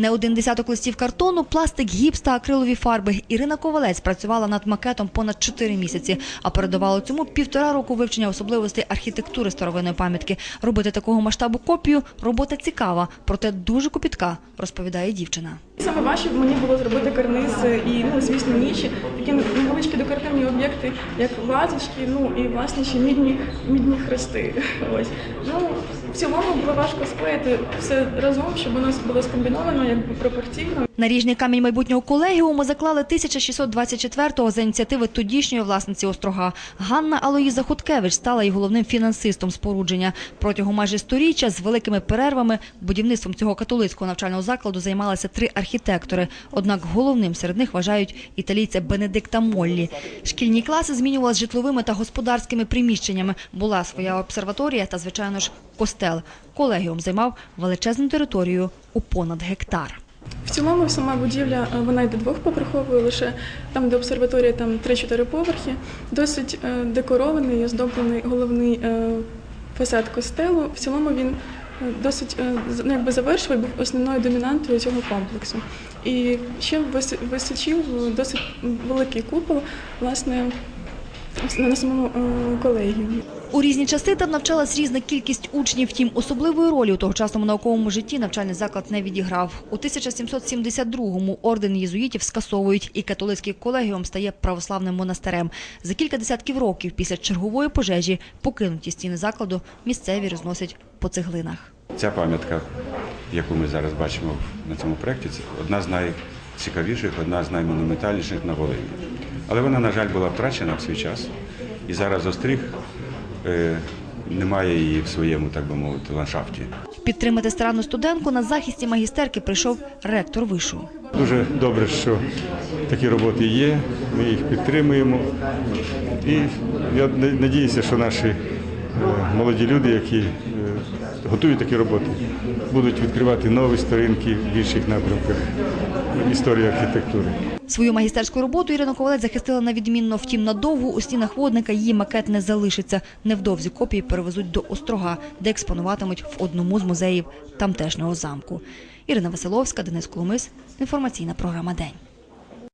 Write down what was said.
Не один десяток листів картону, пластик, гіпс та акрилові фарби. Ірина Ковалець працювала над макетом понад 4 місяці, а передавало цьому півтора року вивчення особливостей архітектури старовинної пам'ятки. Робити такого масштабу копію – робота цікава, проте дуже копітка, розповідає дівчина. Саме важче мені було зробити карниз і, ну, звісно, ніші, такі невеличкі декоративні об'єкти, як вазочки, ну і власне ще мідні, мідні хрести. Ось. Ну, в цілому було важко склеїти все разом, щоб у нас було скомбіновано, якби пропорційно. Наріжний камінь майбутнього колегіуму заклали 1624-го за ініціативи тодішньої власниці острога. Ганна Алоїза Хуткевич стала і головним фінансистом спорудження. Протягом майже сторіччя з великими перервами будівництвом цього католицького навчального закладу займалися три архітектори. Однак головним серед них вважають італійця Бенедикта Моллі. Шкільні класи змінювали з житловими та господарськими приміщеннями. Була своя обсерваторія та, звичайно ж, костел. Колегіум займав величезну територію у понад гектар. В цілому сама будівля е, вона йде двохповерховою, лише там, де обсерваторія, там 3-4 поверхи. Досить е, декорований оздоблений головний е, фасад костелу. В цілому він досить ну, якби завершив був основною домінантою цього комплексу. І ще вис- височив досить великий купол, власне, на самому колегіумі. У різні часи там навчалась різна кількість учнів. Втім, особливої ролі у тогочасному науковому житті навчальний заклад не відіграв. У 1772-му орден єзуїтів скасовують, і католицький колегіум стає православним монастирем. За кілька десятків років після чергової пожежі покинуті стіни закладу місцеві розносять по цеглинах. Ця пам'ятка, яку ми зараз бачимо на цьому проєкті, це одна з найцікавіших, одна з наймонументальніших на Волині. Але вона, на жаль, була втрачена в свій час. І зараз остриг е, немає її в своєму, так би мовити, ландшафті. Підтримати старанну студентку на захисті магістерки прийшов ректор вишу. Дуже добре, що такі роботи є, ми їх підтримуємо. І я на- надіюся, що наші молоді люди, які е, готують такі роботи, будуть відкривати нові сторінки в інших напрямках історії архітектури. Свою магістерську роботу Ірина Ковалець захистила на відмінно, втім надовго у стінах водника її макет не залишиться. Невдовзі копії перевезуть до Острога, де експонуватимуть в одному з музеїв тамтешнього замку. Ірина Василовська, Денис Коломис. Інформаційна програма День.